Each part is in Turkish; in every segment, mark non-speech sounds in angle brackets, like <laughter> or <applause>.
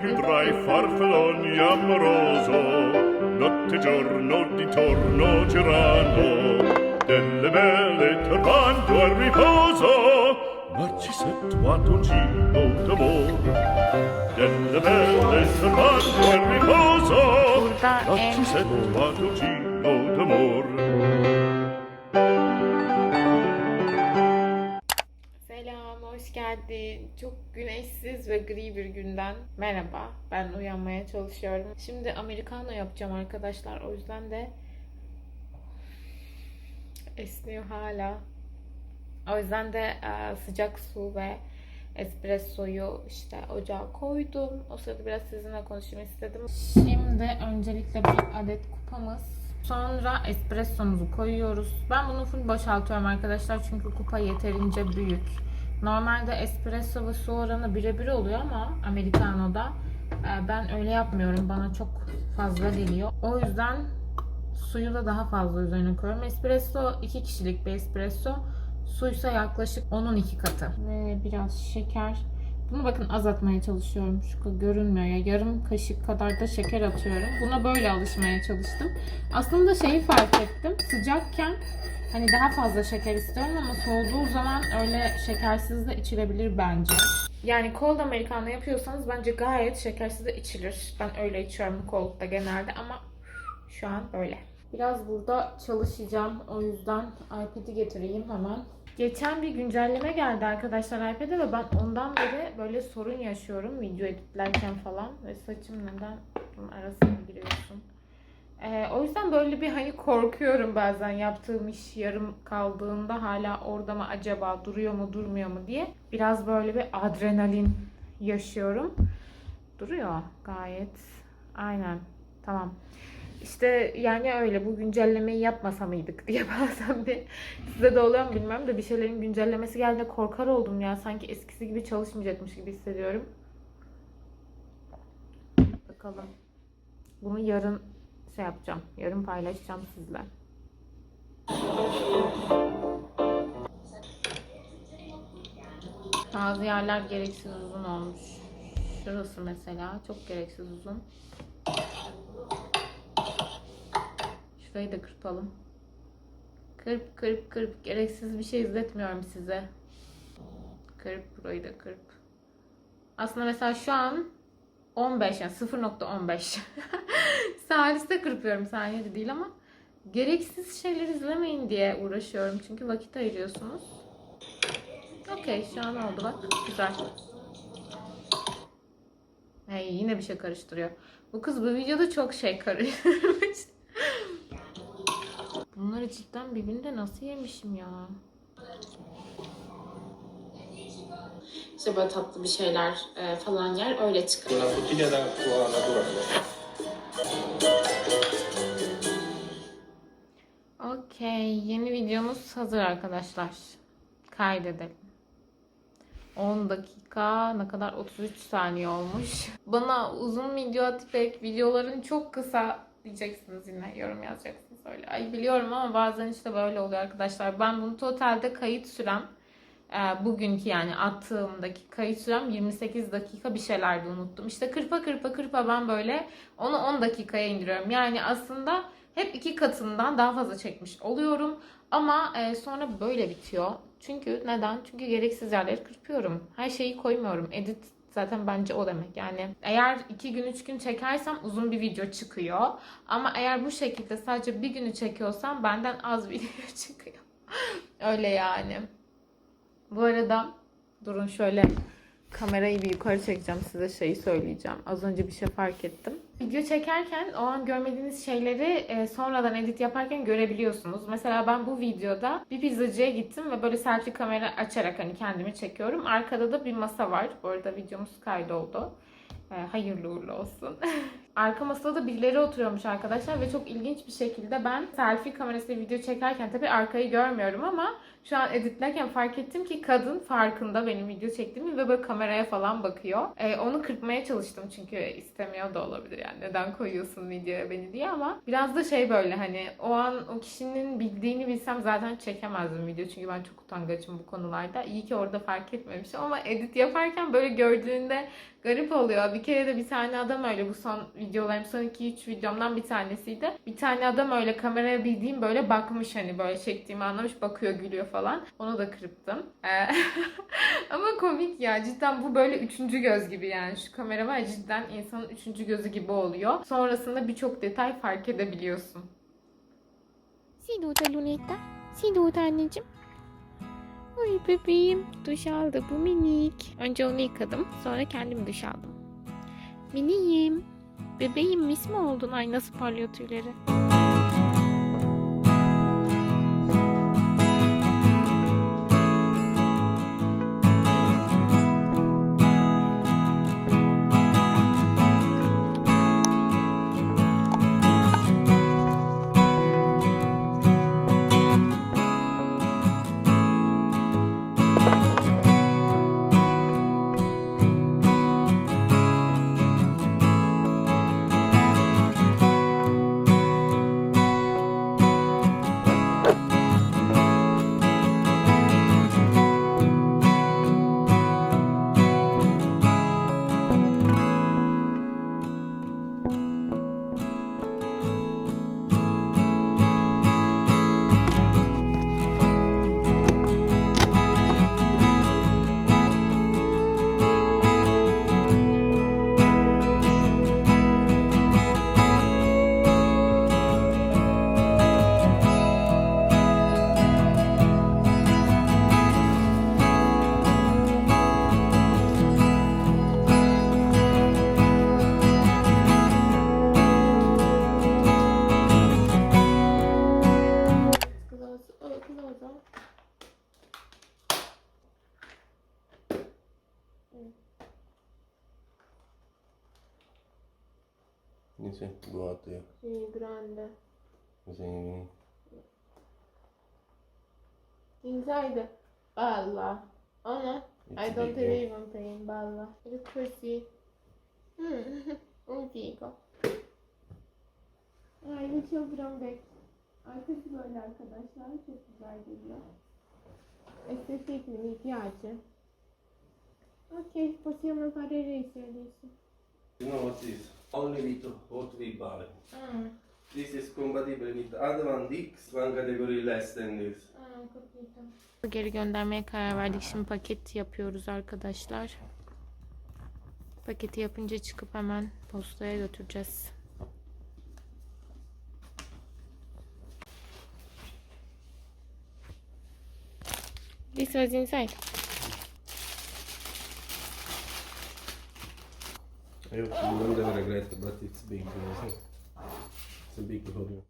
più tra i farfalloni amoroso. Notte e giorno d'intorno girando delle belle turbando al riposo. Ma ci s'è a un cibo d'amore delle belle turbando al riposo. Ma ci s'è a un cibo d'amore. Çok güneşsiz ve gri bir günden merhaba. Ben uyanmaya çalışıyorum. Şimdi americano yapacağım arkadaşlar. O yüzden de esniyor hala. O yüzden de e, sıcak su ve espressoyu işte ocağa koydum. O sırada biraz sizinle konuşayım istedim. Şimdi öncelikle bir adet kupamız. Sonra espressomuzu koyuyoruz. Ben bunu full boşaltıyorum arkadaşlar çünkü kupa yeterince büyük. Normalde espresso ve su oranı birebir oluyor ama Americano'da e, ben öyle yapmıyorum. Bana çok fazla geliyor. O yüzden suyu da daha fazla üzerine koyuyorum. Espresso 2 kişilik bir espresso. Suysa yaklaşık onun iki katı. Ve biraz şeker. Bunu bakın azaltmaya çalışıyorum. Şu görünmüyor ya. Yarım kaşık kadar da şeker atıyorum. Buna böyle alışmaya çalıştım. Aslında şeyi fark ettim. Sıcakken hani daha fazla şeker istiyorum ama soğuduğu zaman öyle şekersiz de içilebilir bence. Yani cold americano yapıyorsanız bence gayet şekersiz de içilir. Ben öyle içiyorum cold'da genelde ama şu an böyle. Biraz burada çalışacağım. O yüzden iPad'i getireyim hemen. Geçen bir güncelleme geldi arkadaşlar iPad'e ve ben ondan beri böyle sorun yaşıyorum video editlerken falan. Ve saçım neden bunun arasına giriyorsun? Ee, o yüzden böyle bir hani korkuyorum bazen yaptığım iş yarım kaldığında hala orada mı acaba duruyor mu durmuyor mu diye. Biraz böyle bir adrenalin yaşıyorum. Duruyor gayet. Aynen. Tamam. İşte yani öyle bu güncellemeyi yapmasa mıydık diye <laughs> bazen bir size de oluyor mu bilmem de bir şeylerin güncellemesi geldiğinde korkar oldum ya. Sanki eskisi gibi çalışmayacakmış gibi hissediyorum. Bakalım. Bunu yarın şey yapacağım. Yarın paylaşacağım sizle. Bazı yerler gereksiz uzun olmuş. Şurası mesela çok gereksiz uzun. Şurayı da kırpalım. Kırp kırp kırp. Gereksiz bir şey izletmiyorum size. Kırp burayı da kırp. Aslında mesela şu an 15 yani 0.15. <laughs> Saliste kırpıyorum saniyede değil ama gereksiz şeyler izlemeyin diye uğraşıyorum. Çünkü vakit ayırıyorsunuz. Okey şu an oldu bak. Güzel. Hey yine bir şey karıştırıyor. Bu kız bu videoda çok şey karıştırmış. Bunları cidden birbirinde nasıl yemişim ya? İşte böyle tatlı bir şeyler e, falan yer öyle çıkar. Una bottiglia d'acqua naturale. Okey. Yeni videomuz hazır arkadaşlar. Kaydedelim. 10 dakika ne kadar 33 saniye olmuş. Bana uzun video at pek videoların çok kısa diyeceksiniz yine yorum yazacaksınız öyle. Ay biliyorum ama bazen işte böyle oluyor arkadaşlar. Ben bunu totalde kayıt sürem e, bugünkü yani attığımdaki kayıt sürem 28 dakika bir şeylerdi unuttum. İşte kırpa kırpa kırpa ben böyle onu 10 dakikaya indiriyorum. Yani aslında hep iki katından daha fazla çekmiş oluyorum. Ama e, sonra böyle bitiyor. Çünkü neden? Çünkü gereksiz yerleri kırpıyorum. Her şeyi koymuyorum. Edit zaten bence o demek. Yani eğer iki gün üç gün çekersem uzun bir video çıkıyor. Ama eğer bu şekilde sadece bir günü çekiyorsam benden az <laughs> video çıkıyor. Öyle yani. Bu arada durun şöyle kamerayı bir yukarı çekeceğim size şeyi söyleyeceğim. Az önce bir şey fark ettim. Video çekerken o an görmediğiniz şeyleri e, sonradan edit yaparken görebiliyorsunuz. Mesela ben bu videoda bir pizzacıya gittim ve böyle selfie kamera açarak hani kendimi çekiyorum. Arkada da bir masa var. Bu arada videomuz kaydoldu. E, hayırlı uğurlu olsun. <laughs> arka masada da birileri oturuyormuş arkadaşlar ve çok ilginç bir şekilde ben selfie kamerasıyla video çekerken tabii arkayı görmüyorum ama şu an editlerken fark ettim ki kadın farkında benim video çektiğimi ve böyle kameraya falan bakıyor. Ee, onu kırpmaya çalıştım çünkü istemiyor da olabilir yani neden koyuyorsun videoya beni diye ama biraz da şey böyle hani o an o kişinin bildiğini bilsem zaten çekemezdim video çünkü ben çok utangaçım bu konularda. İyi ki orada fark etmemişim ama edit yaparken böyle gördüğünde garip oluyor. Bir kere de bir tane adam öyle bu son videolarım son 2-3 videomdan bir tanesiydi. Bir tane adam öyle kameraya bildiğim böyle bakmış hani böyle çektiğimi anlamış bakıyor gülüyor falan. Onu da kırptım. Ee, <laughs> ama komik ya cidden bu böyle üçüncü göz gibi yani şu kamera var cidden insanın üçüncü gözü gibi oluyor. Sonrasında birçok detay fark edebiliyorsun. Seduta Lunetta. Seduta anneciğim. Ay bebeğim. Duş aldı bu minik. Önce onu yıkadım. Sonra kendim duş aldım. Miniyim. Bebeğim mis mi oldun? Ay nasıl parlıyor tüyleri. Dice, there. Sì, grande. Così. Inside, bella. Oh no, I It's don't big, even think bella. It's così. Mm, un figo. Ay bu çok brombek. Arkası böyle arkadaşlar. Çok güzel geliyor. Estetik mi piace? Ok, possiamo fare reso adesso. You know what's this? Only with hot wheel bar. Ah, This is compatible with Advan X, one category less than this. ah, ho capito. Geri göndermeye karar verdik. Şimdi paket yapıyoruz arkadaşlar. Paketi yapınca çıkıp hemen postaya götüreceğiz. This was inside. Hope you don't ever regret, but it's big. It's a big volume.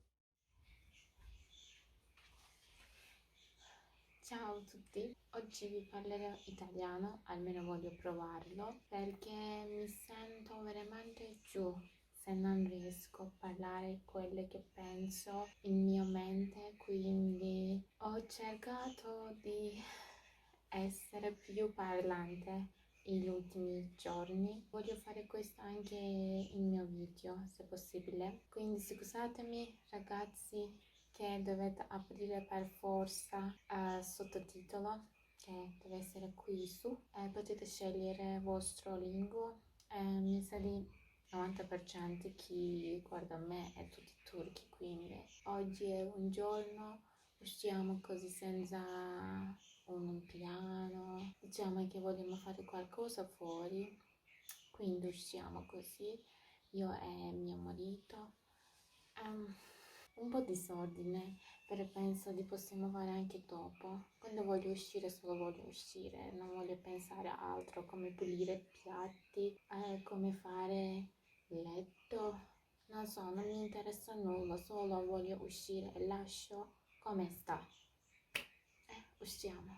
Ciao a tutti, oggi vi parlerò italiano, almeno voglio provarlo, perché mi sento veramente giù se non riesco a parlare quelle che penso in mia mente, quindi ho cercato di essere più parlante negli ultimi giorni. Voglio fare questo anche in mio video, se possibile. Quindi scusatemi ragazzi che dovete aprire per forza eh, sottotitolo che deve essere qui su Eh, potete scegliere il vostro linguo Eh, mi sa di 90% chi guarda me è tutti turchi quindi oggi è un giorno usciamo così senza un piano diciamo che vogliamo fare qualcosa fuori quindi usciamo così io e mio marito Ehm, un po' disordine, però penso di possiamo fare anche dopo. Quando voglio uscire solo voglio uscire, non voglio pensare a altro come pulire piatti, eh, come fare letto. Non so, non mi interessa nulla, solo voglio uscire e lascio come sta. 不是这样吗？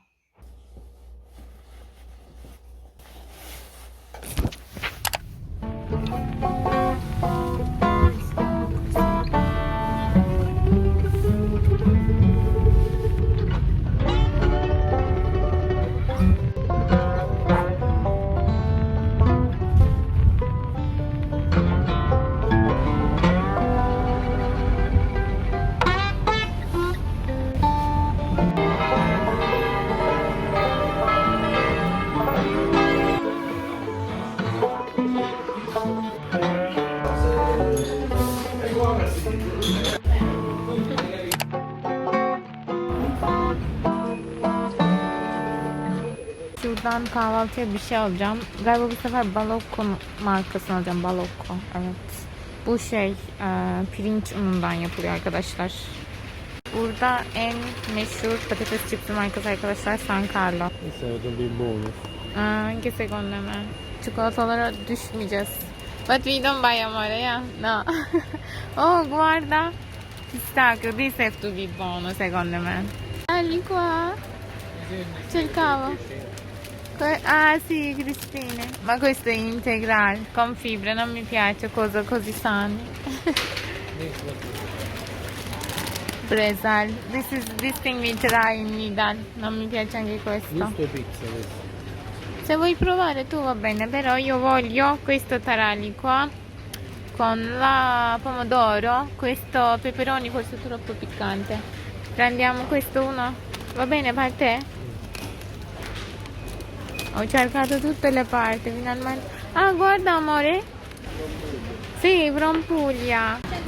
Şuradan kahvaltıya bir şey alacağım. Galiba bu sefer Balokko markasını alacağım. Balokko. Evet. Bu şey e, pirinç unundan yapılıyor arkadaşlar. Burada en meşhur patates çipsi markası arkadaşlar San Carlo. Questo è un buono. Aa, Hangi seconda me? Çikolatalara düşmeyeceğiz. But we don't buy amore, yeah? No. <laughs> oh, guarda. Pistacchio, this have to be buono secondo me. Vieni qua. C'è il cavo. Ah sì, Cristine. Ma questo è integrale, con fibre, non mi piace cosa così sani. <laughs> Bresal. This is this thing we try in Nidal. Non mi piace anche questo. Gusto pizza questo. Se vuoi provare tu va bene, però io voglio questo taralli qua con la pomodoro, questo peperoni forse è troppo piccante. Prendiamo questo uno, va bene per te? Ho cercato tutte le parti, finalmente. Ah, guarda amore. Sì, from Puglia.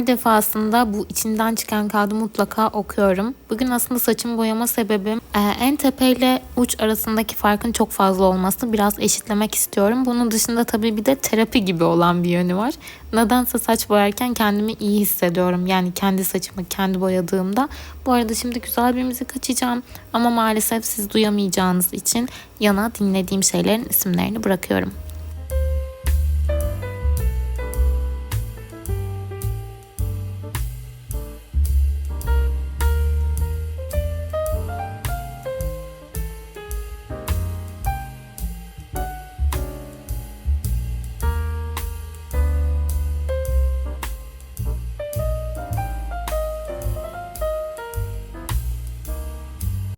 Her defasında bu içinden çıkan kağıdı mutlaka okuyorum. Bugün aslında saçımı boyama sebebim e, en tepe ile uç arasındaki farkın çok fazla olması. Biraz eşitlemek istiyorum. Bunun dışında tabii bir de terapi gibi olan bir yönü var. Nedense saç boyarken kendimi iyi hissediyorum. Yani kendi saçımı kendi boyadığımda. Bu arada şimdi güzel bir müzik açacağım. Ama maalesef siz duyamayacağınız için yana dinlediğim şeylerin isimlerini bırakıyorum.